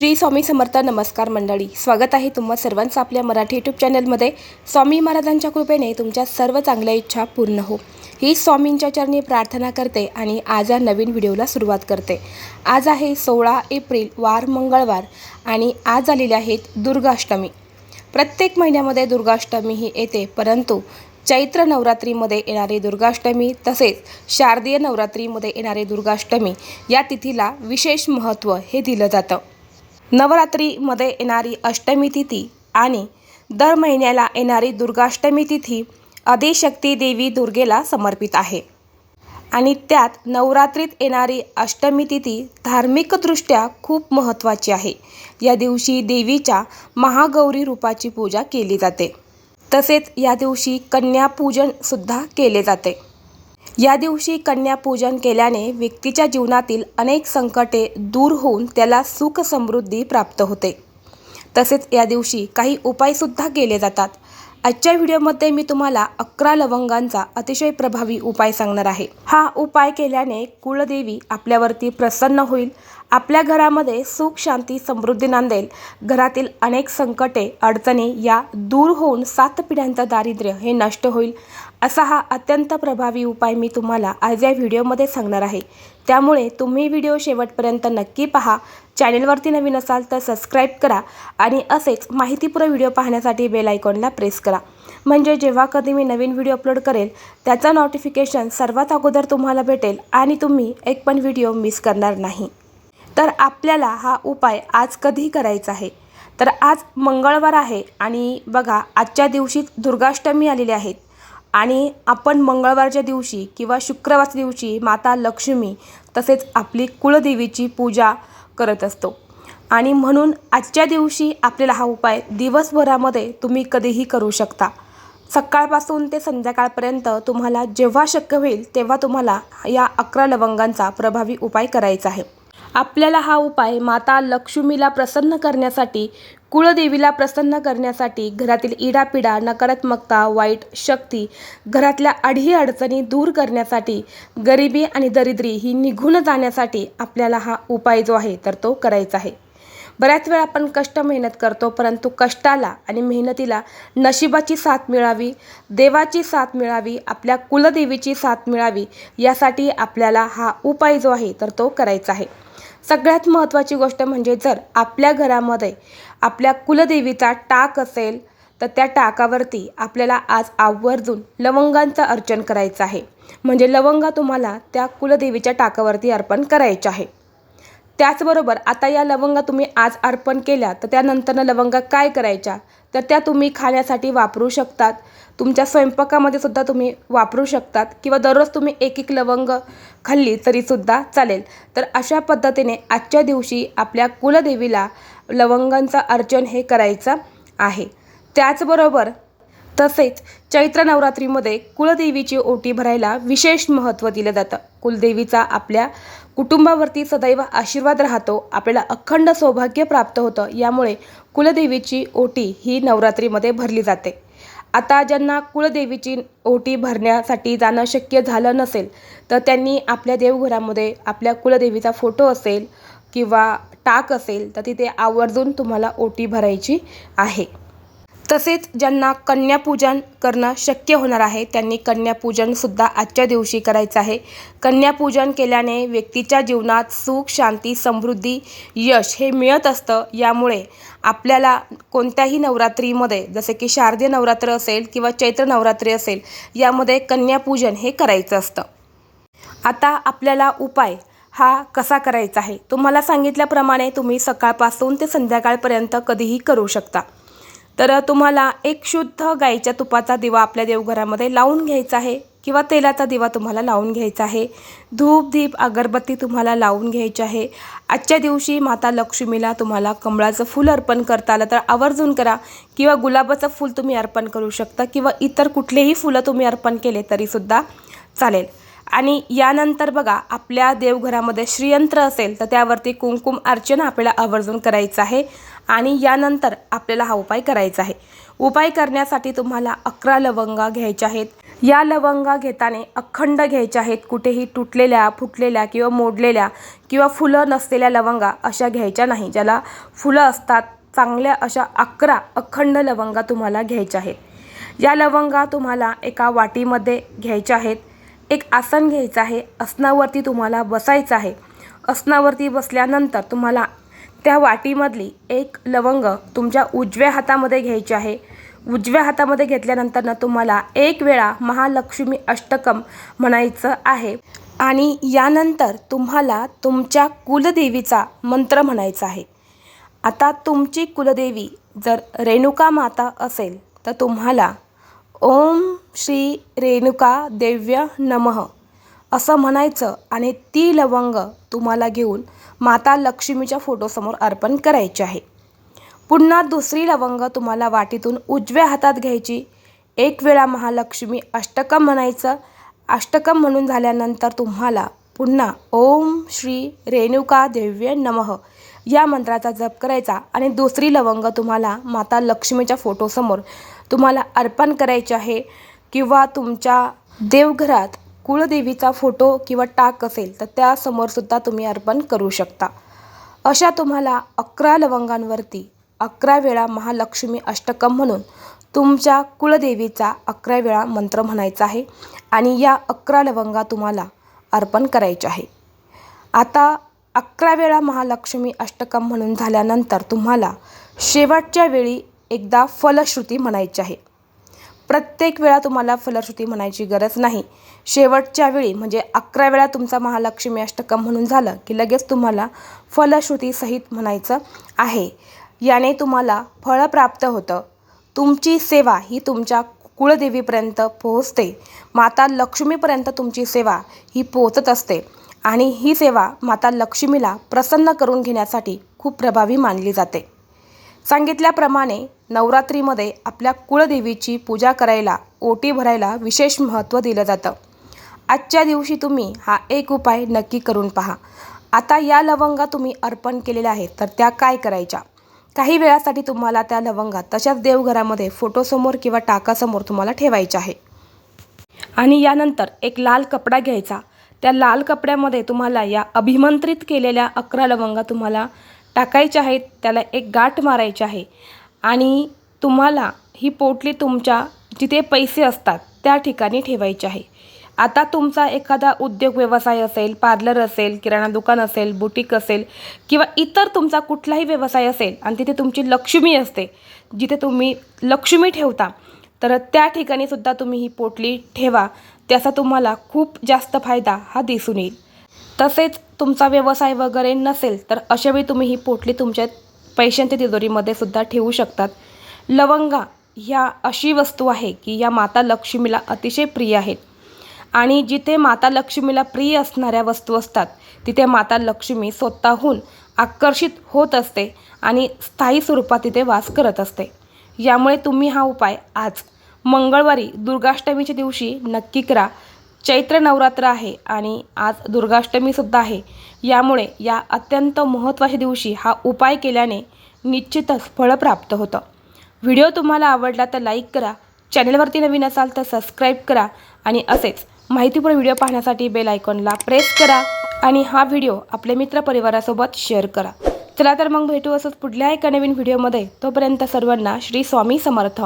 श्री स्वामी समर्थ नमस्कार मंडळी. स्वागत आहे तुम्हा सर्वांचं आपल्या मराठी यूट्यूब चॅनलमध्ये स्वामी महाराजांच्या कृपेने तुमच्या सर्व चांगल्या इच्छा पूर्ण हो. ही स्वामींच्या चरणी प्रार्थना करते आणि आज या नवीन व्हिडिओला सुरुवात करते. आज आहे सोळा एप्रिल वार मंगळवार आणि आज आलेले आहेत दुर्गाष्टमी. प्रत्येक महिन्यामध्ये दुर्गाष्टमी ही येते परंतु चैत्र नवरात्रीमध्ये येणारी दुर्गाष्टमी तसेच शारदीय नवरात्रीमध्ये येणारी दुर्गाष्टमी या तिथीला विशेष महत्त्व हे दिलं जातं. नवरात्रीमध्ये येणारी अष्टमी तिथी आणि दर महिन्याला येणारी दुर्गाष्टमी तिथी आदिशक्ती देवी दुर्गेला समर्पित आहे. आणि त्यात नवरात्रीत येणारी अष्टमी तिथी धार्मिकदृष्ट्या खूप महत्त्वाची आहे. या दिवशी देवीच्या महागौरी रूपाची पूजा केली जाते. तसेच या दिवशी कन्यापूजनसुद्धा केले जाते. या दिवशी कन्यापूजन केल्याने व्यक्तीच्या जीवनातील अनेक संकटे दूर होऊन त्याला सुख समृद्धी प्राप्त होते. तसेच या दिवशी काही उपायसुद्धा केले जातात. आजच्या व्हिडिओमध्ये मी तुम्हाला अकरा लवंगांचा अतिशय प्रभावी उपाय सांगणार आहे. हा उपाय केल्याने कुळदेवी आपल्यावरती प्रसन्न होईल. आपल्या घरामध्ये सुख शांती समृद्धी नांदेल. घरातील अनेक संकटे अडचणी या दूर होऊन सात पिढ्यांचं दारिद्र्य हे नष्ट होईल. असा हा अत्यंत प्रभावी उपाय मी तुम्हाला आज या व्हिडिओमध्ये सांगणार आहे. त्यामुळे तुम्ही व्हिडिओ शेवटपर्यंत नक्की पहा. चॅनेलवरती नवीन असाल तर सबस्क्राईब करा आणि असेच माहितीपूर्ण व्हिडिओ पाहण्यासाठी बेल आयकॉनला प्रेस करा. म्हणजे जेव्हा कधी मी नवीन व्हिडिओ अपलोड करेल त्याचं नोटिफिकेशन सर्वात अगोदर तुम्हाला भेटेल आणि तुम्ही एक पण व्हिडिओ मिस करणार नाही. तर आपल्याला हा उपाय आज कधी करायचा आहे? तर आज मंगळवार आहे आणि बघा आजच्या दिवशी दुर्गाष्टमी आलेली आहेत आणि आपण मंगळवारच्या दिवशी किंवा शुक्रवारच्या दिवशी माता लक्ष्मी तसेच आपली कुळदेवीची पूजा करत असतो. आणि म्हणून आजच्या दिवशी आपल्याला हा उपाय दिवसभरामध्ये तुम्ही कधीही करू शकता. सकाळपासून ते संध्याकाळपर्यंत तुम्हाला जेव्हा शक्य होईल तेव्हा तुम्हाला या अकरा लवंगांचा प्रभावी उपाय करायचा आहे. आपल्याला हा उपाय माता लक्ष्मीला प्रसन्न करण्यासाठी कुळदेवीला प्रसन्न करण्यासाठी घरातील इडापिडा नकारात्मकता वाईट शक्ती घरातल्या अडी अडचणी दूर करण्यासाठी गरिबी आणि दरिद्री ही निघून जाण्यासाठी आपल्याला हा उपाय जो आहे तर तो करायचा आहे. बऱ्याच वेळा आपण कष्ट मेहनत करतो परंतु कष्टाला आणि मेहनतीला नशिबाची साथ मिळावी देवाची साथ मिळावी आपल्या कुलदेवीची साथ मिळावी यासाठी आपल्याला हा उपाय जो आहे तर तो करायचा आहे. सगळ्यात महत्त्वाची गोष्ट म्हणजे जर आपल्या घरामध्ये आपल्या कुलदेवीचा टाक असेल तर त्या टाकावरती आपल्याला आज आवर्जून लवंगांचं अर्चन करायचं आहे. म्हणजे लवंगा तुम्हाला त्या कुलदेवीच्या टाकावरती अर्पण करायचे आहे. त्याचबरोबर आता या लवंगा तुम्ही आज अर्पण केल्या तर त्यानंतरनं लवंगा काय करायच्या? तर त्या तुम्ही खाण्यासाठी वापरू शकतात. तुमच्या स्वयंपाकामध्ये सुद्धा तुम्ही वापरू शकतात. किंवा दररोज तुम्ही एक एक लवंग खाल्ली तरीसुद्धा चालेल. तर अशा पद्धतीने आजच्या दिवशी आपल्या कुलदेवीला लवंगांचं अर्चन हे करायचं आहे. त्याचबरोबर तसेच चैत्र नवरात्रीमध्ये कुलदेवीची ओटी भरायला विशेष महत्त्व दिलं जातं. कुलदेवीचा आपल्या कुटुंबावरती सदैव आशीर्वाद राहतो आपल्याला अखंड सौभाग्य प्राप्त होतं यामुळे कुलदेवीची ओटी ही नवरात्रीमध्ये भरली जाते. आता ज्यांना कुलदेवीची ओटी भरण्यासाठी जाणं शक्य झालं नसेल तर त्यांनी आपल्या देवघरामध्ये आपल्या कुलदेवीचा फोटो असेल किंवा टाक असेल तर तिथे आवर्जून तुम्हाला ओटी भरायची आहे. तसेच ज्यांना कन्यापूजन करणं शक्य होणार आहे त्यांनी कन्यापूजनसुद्धा आजच्या दिवशी करायचं आहे. कन्यापूजन केल्याने व्यक्तीच्या जीवनात सुख शांती समृद्धी यश हे मिळत असतं. यामुळे आपल्याला कोणत्याही नवरात्रीमध्ये जसे की शारदीय नवरात्र असेल किंवा चैत्र नवरात्री असेल यामध्ये कन्यापूजन हे करायचं असतं. आता आपल्याला उपाय हा कसा करायचा आहे? तुम्हाला सांगितल्याप्रमाणे तुम्ही सकाळपासून ते संध्याकाळपर्यंत कधीही करू शकता. तर तुम्हाला एक शुद्ध गाईच्या तुपाचा दिवा आपल्या देवघरामध्ये लावून घ्यायचा आहे किंवा तेलाचा दिवा तुम्हाला लावून घ्यायचा आहे. धूप दीप अगरबत्ती तुम्हाला लावून घ्यायची आहे. आजच्या दिवशी माता लक्ष्मीला तुम्हाला कमळाचं फूल अर्पण करता आलं तर आवर्जून करा किंवा गुलाबाचं फूल तुम्ही अर्पण करू शकता किंवा इतर कुठलेही फुलं तुम्ही अर्पण केले तरीसुद्धा चालेल. आणि यानंतर बघा आपल्या देवघरामध्ये श्रीयंत्र असेल तर त्यावरती कुंकुम अर्चना आपल्याला आवर्जून करायचं आहे आणि यानंतर आपल्याला हा उपाय करायचा आहे. उपाय करण्यासाठी तुम्हाला अकरा लवंगा घ्यायच्या आहेत. या लवंगा घेताना अखंड घ्यायच्या आहेत. कुठेही तुटलेल्या फुटलेल्या किंवा मोडलेल्या किंवा फुलं नसलेल्या लवंगा अशा घ्यायच्या नाही ज्याला फुलं असतात. चांगल्या अशा अकरा अखंड लवंगा तुम्हाला घ्यायच्या आहेत. या लवंगा तुम्हाला एका वाटीमध्ये घ्यायच्या आहेत. एक आसन घ्यायचं आहे. आसनावरती तुम्हाला बसायचं आहे. आसनावरती बसल्यानंतर तुम्हाला त्या वाटीमधली एक लवंग तुमच्या उजव्या हातामध्ये घ्यायची आहे. उजव्या हातामध्ये घेतल्यानंतर ना तुम्हाला एक वेळा महालक्ष्मी अष्टकम म्हणायचं आहे. आणि यानंतर तुम्हाला तुमच्या कुलदेवीचा मंत्र म्हणायचा आहे. आता तुमची कुलदेवी जर रेणुका माता असेल तर तुम्हाला ओम श्री रेणुका देव्य नमः. असं म्हणायचं आणि ती लवंग तुम्हाला घेऊन माता लक्ष्मीच्या फोटोसमोर अर्पण करायची आहे. पुन्हा दुसरी लवंग तुम्हाला वाटीतून उजव्या हातात घ्यायची. एक वेळा महालक्ष्मी अष्टकम म्हणायचं. अष्टकम म्हणून झाल्यानंतर तुम्हाला पुन्हा ओम श्री रेणुका देव्य नमः या मंत्राचा जप करायचा आणि दुसरी लवंग तुम्हाला माता लक्ष्मीच्या फोटोसमोर तुम्हाला अर्पण करायचे आहे किंवा तुमच्या देवघरात कुळदेवीचा फोटो किंवा टाक असेल तर त्यासमोरसुद्धा तुम्ही अर्पण करू शकता. अशा तुम्हाला अकरा लवंगांवरती अकरा वेळा महालक्ष्मी अष्टकम म्हणून तुमच्या कुळदेवीचा अकरा वेळा मंत्र म्हणायचा आहे आणि या अकरा लवंगा तुम्हाला अर्पण करायचे आहे. आता अकरा वेळा महालक्ष्मी अष्टकम म्हणून झाल्यानंतर तुम्हाला शेवटच्या वेळी एकदा फलश्रुती म्हणायची आहे. प्रत्येक वेळा तुम्हाला फलश्रुती म्हणायची गरज नाही. शेवटच्या वेळी म्हणजे अकरा वेळा तुमचा महालक्ष्मी अष्टकम म्हणून झालं की लगेच तुम्हाला फलश्रुतीसहित म्हणायचं आहे. याने तुम्हाला फळ प्राप्त होतं. तुमची सेवा ही तुमच्या कुळदेवीपर्यंत पोहोचते. माता लक्ष्मीपर्यंत तुमची सेवा ही पोहोचत असते. आणि ही सेवा माता लक्ष्मीला प्रसन्न करून घेण्यासाठी खूप प्रभावी मानली जाते. सांगितल्याप्रमाणे नवरात्रीमध्ये आपल्या कुळदेवीची पूजा करायला ओटी भरायला विशेष महत्त्व दिलं जातं. आजच्या दिवशी तुम्ही हा एक उपाय नक्की करून पहा. आता या लवंगा तुम्ही अर्पण केलेल्या आहेत तर त्या काय करायच्या? काही वेळासाठी तुम्हाला त्या लवंगा तशाच देवघरामध्ये फोटोसमोर किंवा टाकासमोर तुम्हाला ठेवायच्या आहे. आणि यानंतर एक लाल कपडा घ्यायचा. त्या लाल कपड्यामध्ये तुम्हाला या अभिमंत्रित केलेल्या अकरा लवंगा तुम्हाला टाकायच्या आहेत त्याला एक गाठ मारायची आहे. आणि तुम्हाला ही पोटली तुमच्या जिथे पैसे असतात त्या ठिकाणी ठेवायची आहे. आता तुमचा एखादा उद्योग व्यवसाय असेल पार्लर असेल किराणा दुकान असेल बुटीक असेल किंवा इतर तुमचा कुठलाही व्यवसाय असेल आणि तिथे तुमची लक्ष्मी असते जिथे तुम्ही लक्ष्मी ठेवता तर त्या ठिकाणी सुद्धा तुम्ही ही पोटली ठेवा. त्याचा तुम्हाला खूप जास्त फायदा हा दिसून येईल. तसेच तुमचा व्यवसाय वगैरे नसेल तर अशावेळी तुम्ही ही पोटली तुमच्या पैशांच्या तिजोरीमध्ये सुद्धा ठेवू शकतात. लवंगा ह्या अशी वस्तू आहे की या माता लक्ष्मीला अतिशय प्रिय आहेत. आणि जिथे माता लक्ष्मीला प्रिय असणाऱ्या वस्तू असतात तिथे माता लक्ष्मी स्वतःहून आकर्षित होत असते आणि स्थायी स्वरूपात तिथे वास करत असते. यामुळे तुम्ही हा उपाय आज मंगळवारी दुर्गाष्टमीच्या दिवशी नक्की करा. चैत्र नवरात्र आहे आणि आज दुर्गाष्टमीसुद्धा आहे. यामुळे या अत्यंत महत्त्वाच्या दिवशी हा उपाय केल्याने निश्चितच फळ प्राप्त होतं. व्हिडिओ तुम्हाला आवडला तर लाईक करा चॅनलवरती नवीन असाल तर सबस्क्राईब करा आणि असेच माहितीपूर्ण व्हिडिओ पाहण्यासाठी बेल आयकॉनला प्रेस करा आणि हा व्हिडिओ आपल्या मित्रपरिवारासोबत शेअर करा. चला तर मग भेटू असंच पुढल्या एका नवीन व्हिडिओमध्ये. तोपर्यंत सर्वांना श्री स्वामी समर्थ.